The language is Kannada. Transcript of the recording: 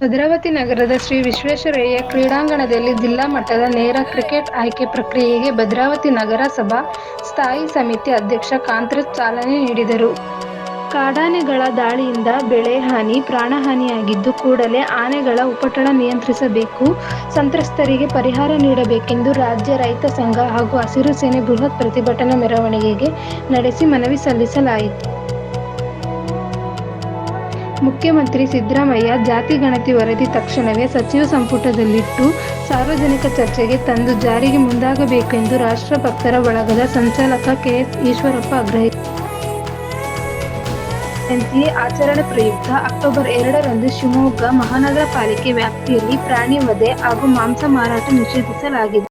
ಭದ್ರಾವತಿ ನಗರದ ಶ್ರೀ ವಿಶ್ವೇಶ್ವರಯ್ಯ ಕ್ರೀಡಾಂಗಣದಲ್ಲಿ ಜಿಲ್ಲಾ ಮಟ್ಟದ ನೇರ ಕ್ರಿಕೆಟ್ ಆಯ್ಕೆ ಪ್ರಕ್ರಿಯೆಗೆ ಭದ್ರಾವತಿ ನಗರಸಭಾ ಸ್ಥಾಯಿ ಸಮಿತಿ ಅಧ್ಯಕ್ಷ ಕಾಂತರಾಜ್ ಚಾಲನೆ ನೀಡಿದರು. ಕಾಡಾನೆಗಳ ದಾಳಿಯಿಂದ ಬೆಳೆ ಹಾನಿ, ಪ್ರಾಣಹಾನಿಯಾಗಿದ್ದು, ಕೂಡಲೇ ಆನೆಗಳ ಉಪಟಳ ನಿಯಂತ್ರಿಸಬೇಕು, ಸಂತ್ರಸ್ತರಿಗೆ ಪರಿಹಾರ ನೀಡಬೇಕೆಂದು ರಾಜ್ಯ ರೈತ ಸಂಘ ಹಾಗೂ ಹಸಿರು ಸೇನೆ ಬೃಹತ್ ಪ್ರತಿಭಟನಾ ಮೆರವಣಿಗೆಗೆ ನಡೆಸಿ ಮನವಿ ಸಲ್ಲಿಸಲಾಯಿತು. ಮುಖ್ಯಮಂತ್ರಿ ಸಿದ್ದರಾಮಯ್ಯ ಜಾತಿ ಗಣತಿ ವರದಿ ತಕ್ಷಣವೇ ಸಚಿವ ಸಂಪುಟದಲ್ಲಿಟ್ಟು ಸಾರ್ವಜನಿಕ ಚರ್ಚೆಗೆ ತಂದು ಜಾರಿಗೆ ಮುಂದಾಗಬೇಕೆಂದು ರಾಷ್ಟ್ರಭಕ್ತರ ಬಳಗದ ಸಂಚಾಲಕ ಕೆಎಸ್ ಈಶ್ವರಪ್ಪ ಆಗ್ರಹಿಸಿದರು. ಜಯಂತಿ ಆಚರಣೆ ಪ್ರಯುಕ್ತ ಅಕ್ಟೋಬರ್ ಎರಡರಂದು ಶಿವಮೊಗ್ಗ ಮಹಾನಗರ ಪಾಲಿಕೆ ವ್ಯಾಪ್ತಿಯಲ್ಲಿ ಪ್ರಾಣಿ ವಧೆ ಹಾಗೂ ಮಾಂಸ ಮಾರಾಟ ನಿಷೇಧಿಸಲಾಗಿದೆ.